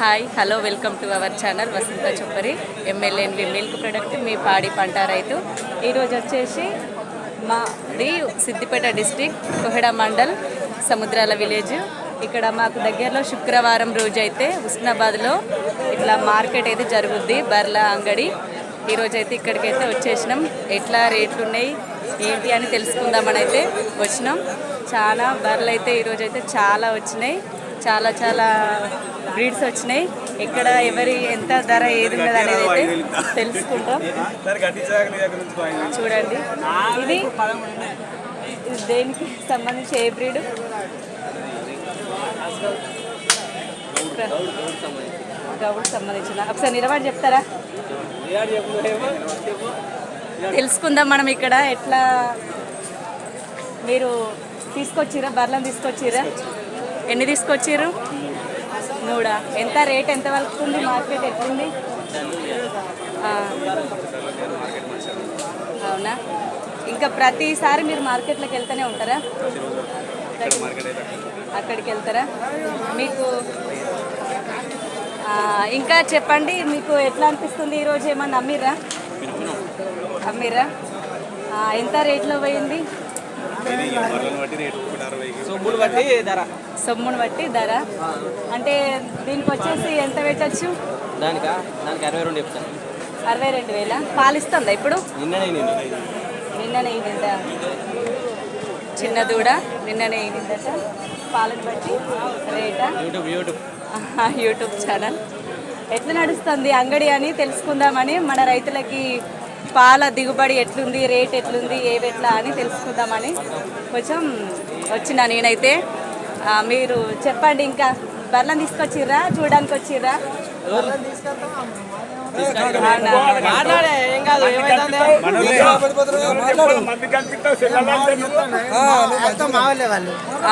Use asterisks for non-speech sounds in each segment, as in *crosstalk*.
Hi hello welcome to our channel Vasantha Choppari ఎమ్మెల్యేన్వి milk product మీ పాడి పంట రైతు. ఈరోజు వచ్చేసి మాది సిద్దిపేట డిస్టిక్ కొహెడ మండల్ సముద్రాల విలేజ్ ఇక్కడ మాకు దగ్గరలో శుక్రవారం రోజు అయితే ఉస్నాబాద్లో ఇట్లా మార్కెట్ అయితే జరుగుద్ది బర్ల అంగడి. ఈరోజు అయితే ఇక్కడికైతే వచ్చేసినాం. ఎట్లా రేట్లు ఉన్నాయి ఏంటి అని తెలుసుకుందామని అయితే వచ్చినాం. చాలా బర్రెలు అయితే ఈరోజు అయితే చాలా వచ్చినాయి. చాలా చాలా బ్రీడ్స్ వచ్చినాయి. ఎక్కడ ఎవరి ఎంత ధర ఏది ఉన్నది అనేది అయితే తెలుసుకుంటాం. చూడండి. ఇది దేనికి సంబంధించి ఏ బ్రీడ్ గౌడ్ సంబంధించిన. ఒకసారి నిలబడి చెప్తారా? తెలుసుకుందాం మనం ఇక్కడ ఎట్లా మీరు తీసుకొచ్చిరా బర్లను తీసుకొచ్చిరా? ఎన్ని తీసుకొచ్చారు నూడా ఎంత రేట్ ఎంత వరకు ఉంది మార్కెట్ ఎట్లుంది? అవునా? ఇంకా ప్రతిసారి మీరు మార్కెట్లోకి వెళ్తూనే ఉంటారా? అక్కడికి వెళ్తారా మీకు ఇంకా చెప్పండి మీకు ఎట్లా అనిపిస్తుంది ఈరోజు? ఏమన్నా అమ్మిర్రా అమ్మిరా ఎంత రేట్లో పోయింది? సొమ్ములు బట్టి ధర. సొమ్మును బట్టి ధర. అంటే దీనికి వచ్చేసి ఎంత పెట్టచ్చు దానికా? దానికి అరవై రెండు చెప్తాను. అరవై రెండు వేల? పాలు ఇస్తుందా ఇప్పుడు? నిన్ననే నేను నిన్ననే ఇనిందా చిన్న దూడ నిన్ననే ఇనిందట పాలను బట్టి రేటా? YouTube YouTube. YouTube channel. ఎట్లా నడుస్తుంది అంగడి అని తెలుసుకుందామని మన రైతులకి పాల దిగుబడి ఎట్లుంది రేట్ ఎట్లుంది ఏవి ఎట్లా అని తెలుసుకుందామని కొంచెం వచ్చిన నేనైతే మీరు చెప్పండి ఇంకా. బర్లను తీసుకొచ్చిర్రా? చూడడానికి వచ్చిర్రా?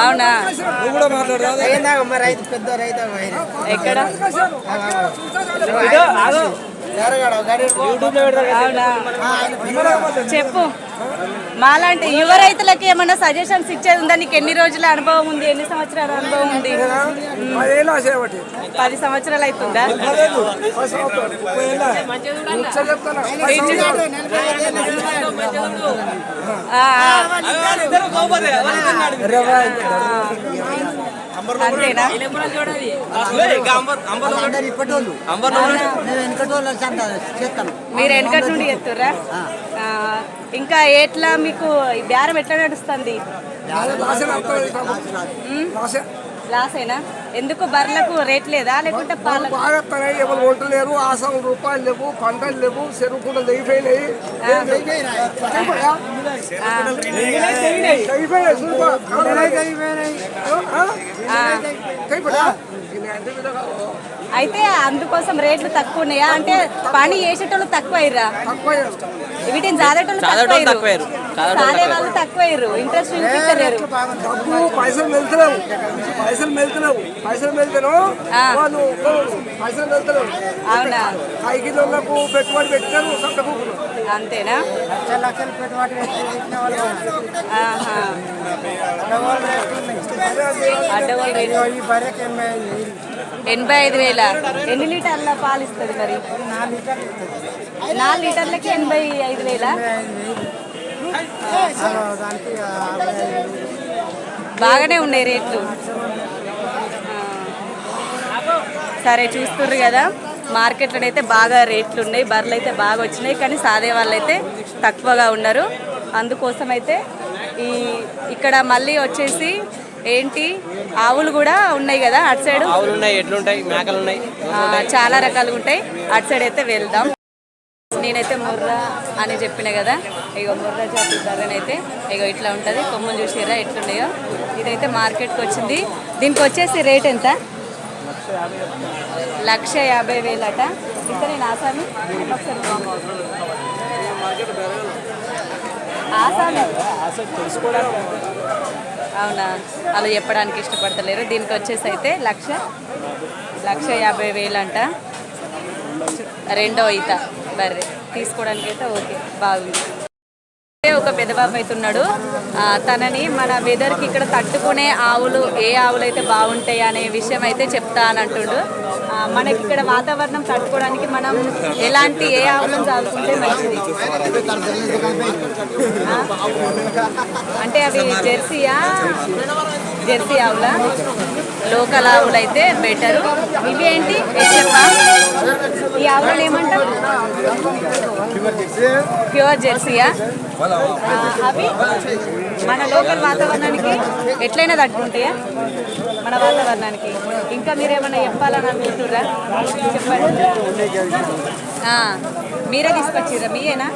అవునా? ఎక్కడ? చెప్పు. మాలాంటి యువ రైతులకి ఏమన్నా సజెషన్స్ ఇచ్చేది ఉందా నీకు ఎన్ని రోజుల అనుభవం ఉంది ఎన్ని సంవత్సరాల అనుభవం ఉంది పది సంవత్సరాలు అవుతుందా ఆ. అంతేనా? మీరు వెనకటి నుండి చెప్తుర్రా? ఇంకా ఎట్లా మీకు ఈ బేరం ఎట్లా నడుస్తుంది? లాసేనా ఎందుకు బర్లకు రేట్ లేదా? లేకుంటే పాలకు? బాగా తనాయి ఎవరు వంటలేరు ఆసం రూపాయలు లేవు పంటలు లేవు చెరువు కూడా లేగిపోయినాయి తెగిపోయా? అయితే అందుకోసం రేట్లు తక్కువ ఉన్నాయా అంటే పని చేసేటోళ్ళు తక్కువ అయ్యారా. వీటిని చాదేటోళ్ళు తక్కువ వాళ్ళు అయ్యారు ఇంట్రెస్ట్ చూపించలేరు పైసలు వెళ్తలేవు పైసలు వెళ్తలేవు పైసలు వెళ్తలేవు ఆ. వాళ్ళు పైసలు వెళ్తలేవు అవునా? పెట్టుబడి పెట్టారు అంతేనా? లక్షలు లక్షలు పెట్టుబడి పెట్టి పెట్టిన వాళ్ళు. రేట్. ఎనభై ఐదు వేల. ఎన్ని లీటర్ల పాలు ఇస్తుంది మరి? నాలుగు లీటర్లకి ఎనభై ఐదు వేల. బాగానే ఉన్నాయి రేట్లు. సరే చూస్తుర్రు కదా. మార్కెట్లో అయితే బాగా రేట్లు ఉన్నాయి. బర్రెలు అయితే బాగా వచ్చినాయి కానీ సాదే వాళ్ళు అయితే తక్కువగా ఉన్నారు. అందుకోసం అయితే ఈ ఇక్కడ మళ్ళీ వచ్చేసి ఏంటి? ఆవులు కూడా ఉన్నాయి కదా అటు సైడ్? ఆవులు ఉన్నాయి ఎడ్లుంటాయి మేకలు ఉన్నాయి చాలా రకాలుగా ఉంటాయి. అటు సైడ్ అయితే వెళ్దాం. నేనైతే ముర్రా అని చెప్పిన కదా. ఇగో ముర్రా జాతి బర్రెనైతే ఇగో ఇట్లా ఉంటుంది. కొమ్ములు చూసిరా ఎట్లున్నాయో. ఇదైతే మార్కెట్కి వచ్చింది. దీనికి వచ్చేసి రేట్ ఎంత? లక్ష యాభై వేలట. ఇంత నేను ఆసామి ఆసామి అవునా? అలా చెప్పడానికి ఇష్టపడతలేరు. దీనికి వచ్చేసి అయితే లక్ష లక్ష యాభై వేలు అంట రెండో ఈత. బర్రె. తీసుకోవడానికి అయితే ఓకే. బాగుంది. ఒక పెద్దబాబు అవుతున్నాడు ఆ, తనని మన వెదర్కి ఇక్కడ తట్టుకునే ఆవులు ఏ ఆవులు అయితే బాగుంటాయి అనే విషయం అయితే చెప్తా అని అంటుండు. మనకి ఇక్కడ వాతావరణం తట్టుకోవడానికి మనం ఎలాంటి ఏ ఆవులను చదువుకుంటే మంచిది. అంటే అవి జెర్సీయా? జెర్సీ ఆవుల. లోకల్ ఆవులు అయితే బెటరు. ఇవి ఏంటి? ఈ ఆవులు ఏమంటారు? ప్యూర్ జెర్సీయా? ఆ, అవి మన లోకల్ వాతావరణానికి ఎట్లయినా తట్టుకుంటాయా? మన వాతావరణానికి. ఇంకా మీరేమన్నా చెప్పాలని అనుకుంటుర్రా? చెప్పండి. మీరే తీసుకొచ్చిర్రా? మీయేనా?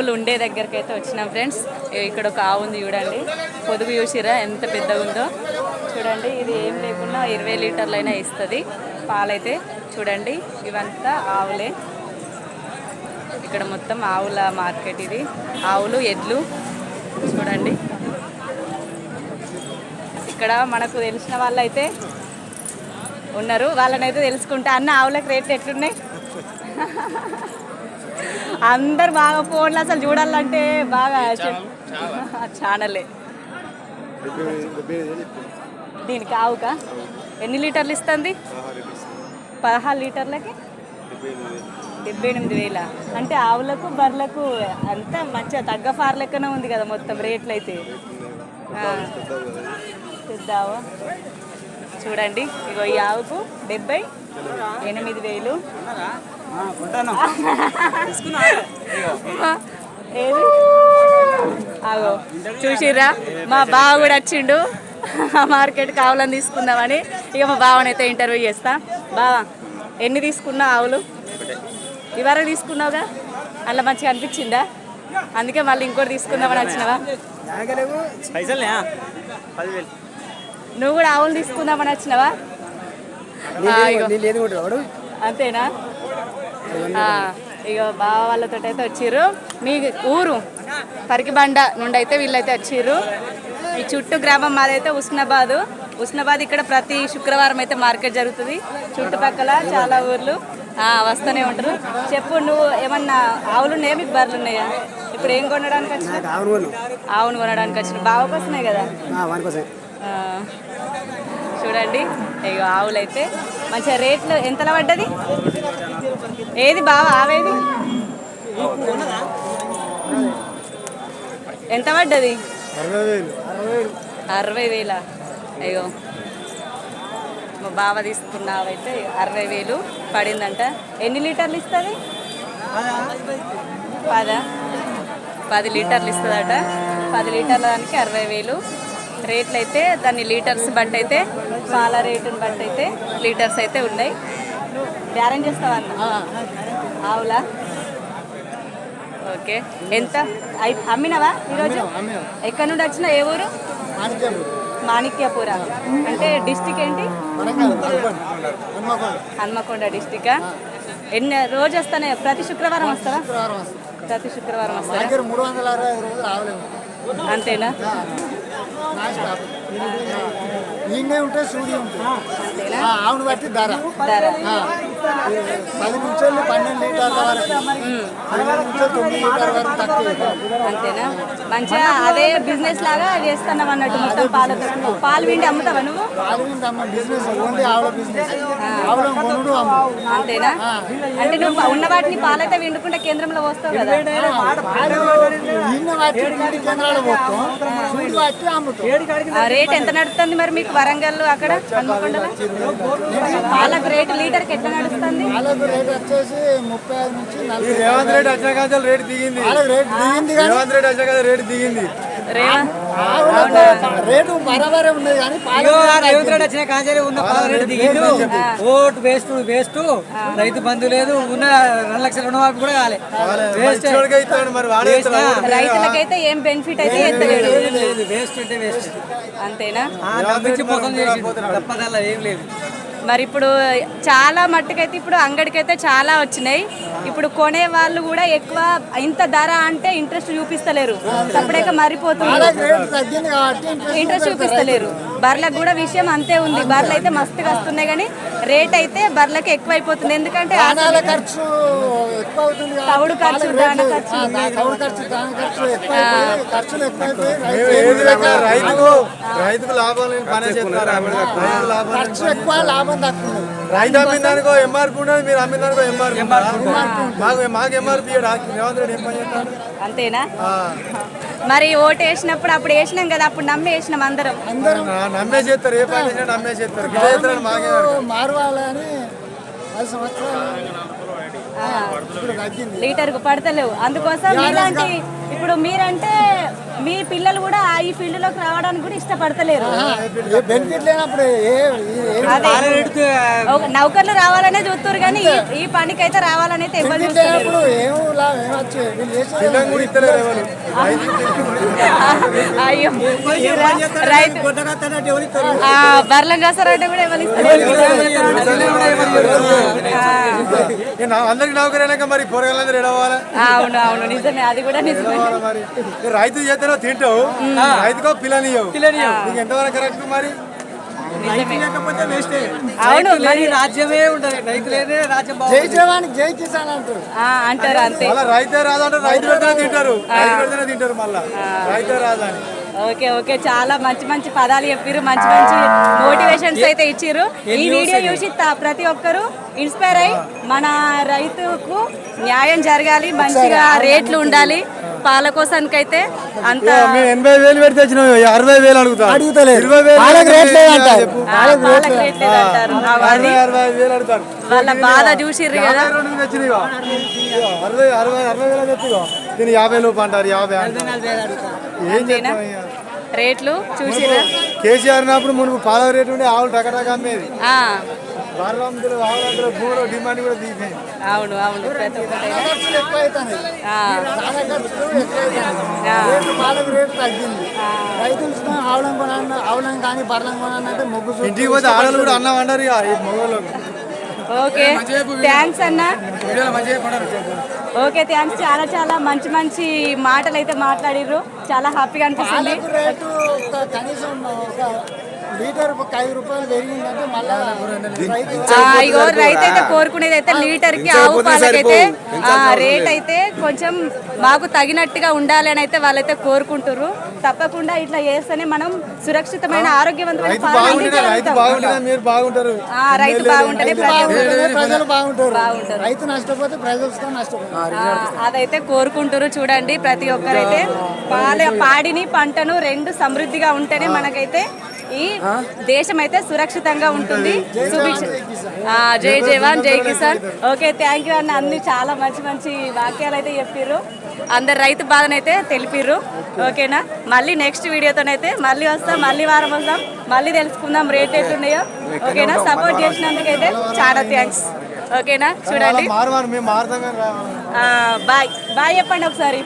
ఆవులు ఉండే దగ్గరికి అయితే వచ్చినాం ఫ్రెండ్స్. ఇక్కడ ఒక ఆవు ఉంది చూడండి. పొదుగు చూసిరా ఎంత పెద్దగా ఉందో చూడండి ఇది ఏం లేకుండా ఇరవై లీటర్లైనా ఇస్తుంది. పాలైతే చూడండి ఇవంతా ఆవులే. ఇక్కడ మొత్తం ఆవుల మార్కెట్ ఇది. ఆవులు ఎడ్లు చూడండి. ఇక్కడ మనకు తెలిసిన వాళ్ళైతే ఉన్నారు. వాళ్ళనైతే తెలుసుకుంటే. అన్న ఆవులకు రేట్లు ఎట్లున్నాయి? అందరు బాగా ఫోన్లు అసలు చూడాలంటే బాగా ఛానలే దీనికి ఆవుకా? ఎన్ని లీటర్లు ఇస్తుంది? పదహారు లీటర్లకి? డెబ్బై ఎనిమిది వేల. అంటే ఆవులకు బర్రెలకు అంతా మంచిగా తగ్గ ఫార్ లెక్కనే ఉంది కదా మొత్తం రేట్లు అయితే. ఆవు చూడండి ఇగో ఈ ఆవుకు డెబ్బై ఎనిమిది వేలు. ఏది? ఆగో. చూసిర్రా? మా బావ కూడా వచ్చిండు. మార్కెట్ కావాలని తీసుకుందామని. ఇక మా బావనైతే ఇంటర్వ్యూ చేస్తా. బావా ఎన్ని తీసుకున్నావు ఆవులు? ఇవరకు తీసుకున్నావుగా? అలా మంచిగా అనిపించిందా? అందుకే మళ్ళీ ఇంకోటి తీసుకుందామని వచ్చినావా? నువ్వు కూడా ఆవులు తీసుకుందామని వచ్చినావా? అంతేనా? ఇక బావ వాళ్ళతో అయితే వచ్చిర్రు. మీ ఊరు పరికిబండ నుండి అయితే వీళ్ళైతే వచ్చిర్రు. ఈ చుట్టూ గ్రామం మాదైతే ఉస్నాబాద్. ఉస్నాబాద్ ఇక్కడ ప్రతి శుక్రవారం అయితే మార్కెట్ జరుగుతుంది. చుట్టుపక్కల చాలా ఊర్లు ఆ, వస్తూనే ఉంటారు. చెప్పు నువ్వు ఏమన్నా ఆవులు ఉన్నాయా? మీకు బర్రెలు ఉన్నాయా? ఇప్పుడు ఏం కొనడానికి వచ్చిన ఆవును కొనడానికి వచ్చిన బావ కోసమే కదా? చూడండి. ఇక ఆవులు అయితే మంచిగా రేట్లు ఎంతలా పడ్డది? ఏది బాగా ఆవేది? ఎంత పడ్డది? అరవై వేల? అయ్యో. మా బావ తీసుకున్నావైతే అరవై వేలు పడిందంట. ఎన్ని లీటర్లు ఇస్తుంది? పదా? పది లీటర్లు ఇస్తుందట. పది లీటర్ల దానికి అరవై వేలు. రేట్లు అయితే దాన్ని లీటర్స్ బట్టి అయితే పాల రేటుని బట్టి అయితే లీటర్స్ అయితే ఉన్నాయి. బేరం చేస్తావా అన్న? ఆవులా? ఓకే. ఎంత? అమ్మినవా ఈరోజు? ఎక్కడి నుండి వచ్చిన? ఏ ఊరు? మాణిక్యపుర. అంటే డిస్టిక్ ఏంటి? హన్మకొండ. డిస్టిక్ ఎన్ని రోజు వస్తానే? ప్రతి శుక్రవారం వస్తావా? ప్రతి శుక్రవారం వస్తారా? అంతేనా? ఈయనే ఉంటే సూడి ఉంటుంది అంతేనా ఆ, ఆవును బట్టి ధర. పది నుంచి పన్నెండు లీటర్ల వరకు. పన్నెండు నుంచి తొమ్మిది లీటర్ల వరకు తక్కువ అంతేనా? మంచిగా అదే బిజినెస్ లాగా చేస్తున్నాం అన్నట్టు మొత్తం పాలతో పాలు విండి అమ్ముతావా నువ్వు? పాలు అమ్మ బిజినెస్ ఓన్లీ ఆవుల బిజినెస్ ఆవుల కొనుడు అమ్ము. అంతేనా? అంటే నువ్వు ఉన్న వాటిని పాలైతే విండుకుంటే కేంద్రంలో వస్తావు కదా? పాలు కేంద్రాలు పోతాం రేట్ ఎంత నడుస్తుంది మరి మీకు వరంగల్ అక్కడ? హన్మకొండలో? పాలకు రేటు లీటర్కి ఎట్లా నడుస్తుంది? పాలకు రేట్ వచ్చేసి ముప్పై ఐదు నుంచి రేవంత్ రెడ్డి వచ్చిన రేటు దిగింది. రేట్ దిగింది రేవంత్ రెడ్డి వచ్చిన రేటు దిగింది. రేటు బరాబరే ఉన్నది కానీ పాలు రేవంత్ రెడ్డి వచ్చిన కాంచెలు ఉన్న పదహారు దిగిండు vote waste waste. Rythu Bandhu లేదు. ఉన్న రెండు లక్షల రుణమాఫీ కూడా కాలే. వేస్ట్. రైతులకైతే ఏం బెనిఫిట్ అయితే వేస్ట్ అంటే వేస్ట్ అంతేనా? డబ్బిచ్చి మోసం చేసి తప్పదల్లా ఏం లేదు. మరి ఇప్పుడు చాలా మట్టుకైతే ఇప్పుడు అంగడికైతే చాలా వచ్చినాయి. ఇప్పుడు కొనే వాళ్ళు కూడా ఎక్కువ ఇంత ధర అంటే ఇంట్రెస్ట్ చూపిస్తలేరు. అప్పుడేక మరిపోతుంది. ఇంట్రెస్ట్ చూపిస్తలేరు. బర్లకు కూడా విషయం అంతే ఉంది. బర్రెలు అయితే మస్తుగా వస్తున్నాయి కానీ రేట్ అయితే బర్రెలకి ఎక్కువైపోతుంది. ఎందుకంటే ఖర్చు ఎక్కువ అవుతుంది కాబట్టి తవుడు ఖర్చు, దాన ఖర్చు. రైతుకు రైతుకు లాభం లేని పనే చేస్తారు రైతు లాభం లేని ఖర్చు ఎక్కువ లాభం తక్కువ ఉంది. రైతు అమ్మిన దానికో ఎంఆర్పి ఉండదు మీరు అమ్మిన దానికో ఎంఆర్పి మాకు మాకు ఎంఆర్పి రేవంత్ రెడ్డి ఏం పని చేస్తాడు? అంతేనా? ఆ, మరి ఓటు వేసినప్పుడు అప్పుడు వేసినాం కదా అప్పుడు నమ్మి వేసినాం అందరం. నమ్మే చేస్తారు ఏ పని చేసినా నమ్మే చేస్తారు. గిట్ల చేస్తారని మాకే మారవాలని పది సంవత్సరాలు ఇప్పుడు తగ్గింది. లీటర్కు పడతలేవు. అందుకోసం మీలాంటి ఇప్పుడు మీరంటే మీ పిల్లలు కూడా ఈ ఫీల్డ్లోకి రావడానికి కూడా ఇష్టపడతలేరు. బెనిఫిట్ లేనప్పుడు నౌకర్లు రావాలనే చూస్తారు కానీ ఈ- పనికి అయితే రావాలని అయితే ఎవరు *laughs* అయ్యో. రైతు బర్లం కాసారంటే కూడా ఇవ్వాలి ఏ నా- అందరికి నౌకరైనాక మరి కూరగాయలందరూ అవును అవును. నిజమే. అది కూడా నిజమే. మరి? ఈ చేతనో తింటావు? రైతుకో పిల్లనియవు నీకు ఎంతవరకు కరెక్ట్ మరి? అవును మరి రాజ్యమే ఉంటది రైతు లేదే రాజ్యం జై బాగుంటుంది జవానికి జై కిసాన్ అంటారు. ఆ, అంటారు అంతే. మళ్ళీ రైతే రాదంటే రైతు పెడితేనే తింటారు. రైతు పెడితేనే తింటారు మళ్ళా. రైతే రాదని. Okay okay. చాలా మంచి మంచి పదాలు చెప్పారు మంచి మంచి మోటివేషన్స్ అయితే ఇచ్చిర్రు. ఈ వీడియో చూసి ప్రతి ఒక్కరు ఇన్స్పైర్ అయ్యి మన రైతుకు న్యాయం జరగాలి. మంచిగా రేట్లు ఉండాలి. పాల కోసానికి అయితే అంత మేము ఎనభై వేలు పెడితే అరవై వేలు అడుగుతా. అడుగుతారు. వాళ్ళ బాధ చూసిర్రు కదా. అరవై అరవై అరవై వేలు తెచ్చి ఇగో. దీన్ని యాభై లోపు అంటారు యాభై ఏం? రేట్లు చూసిర్రా? కేసీఆర్ ఉన్నప్పుడు మునుపు పాల రేటు ఉండే ఆవులు టకటక అమ్మేది. భూమిలో డిమాండ్ కూడా అవును అవును ప్రతి ఒక్కటి ఖర్చులు ఎక్కువ అవుతున్నాయి ఆ, చాలా ఖర్చులు ఎక్కువ అవుతున్నాయి ఆ. రేటు పాలకు రేటు తగ్గింది. రైతులు ఇష్టం ఆవులం కొనాలన్నా ఆవులం కానీ మొగ్గు ఇంటికి పోతే ఆడలు కూడా అన్నం వండరు ఇక ఈ మగవాళ్ళకు ఓకే థ్యాంక్స్ అన్న. Okay thanks. చాలా చాలా మంచి మంచి మాటలు అయితే మాట్లాడిర్రు. చాలా హ్యాపీగా అనిపిస్తుంది. లీటర్ ఒక ఐదు రూపాయలు పెరిగిందంటే మళ్ళా రైతు ఆ, ఇగో రైతు అయితే కోరుకునేది అయితే లీటర్కి ఆవు పాలకైతే ఆ, రేట్ అయితే కొంచెం మాకు తగినట్టుగా ఉండాలి అని అయితే వాళ్ళైతే కోరుకుంటారు తప్పకుండా ఇట్లా చేస్తేనే మనం సురక్షితమైన ఆరోగ్యవంతమైన రైతు బాగుంటారు. ఆ, రైతు బాగుంటేనే ప్రతి ఒక్కరు బాగుంటేనే ప్రజలు బాగుంటారు. బాగుంటారు. రైతు నష్టపోతే ప్రజలు నష్టపోతారు. ఆ, అదైతే కోరుకుంటారు చూడండి ప్రతి ఒక్కరైతే. పాల పాడిని పంటను రెండు సమృద్ధిగా ఉంటేనే మనకైతే ఈ దేశం అయితే సురక్షితంగా ఉంటుంది. సుభిక్ష జై జవాన్ జై కిసాన్. ఓకే థ్యాంక్ యూ అన్న అన్ని చాలా మంచి మంచి వాక్యాలు అయితే చెప్పిర్రు. అందరు రైతు బాధనైతే తెలిపిర్రు. ఓకేనా? మళ్ళీ నెక్స్ట్ వీడియోతోనైతే మళ్ళీ వస్తాం మళ్ళీ వారం వస్తాం. మళ్ళీ తెలుసుకుందాం రేట్ ఎట్లున్నాయో. ఓకేనా? సపోర్ట్ చేసినందుకైతే చాలా థ్యాంక్స్ ఓకేనా? చూడండి. బాయ్ బాయ్ చెప్పండి ఒకసారి.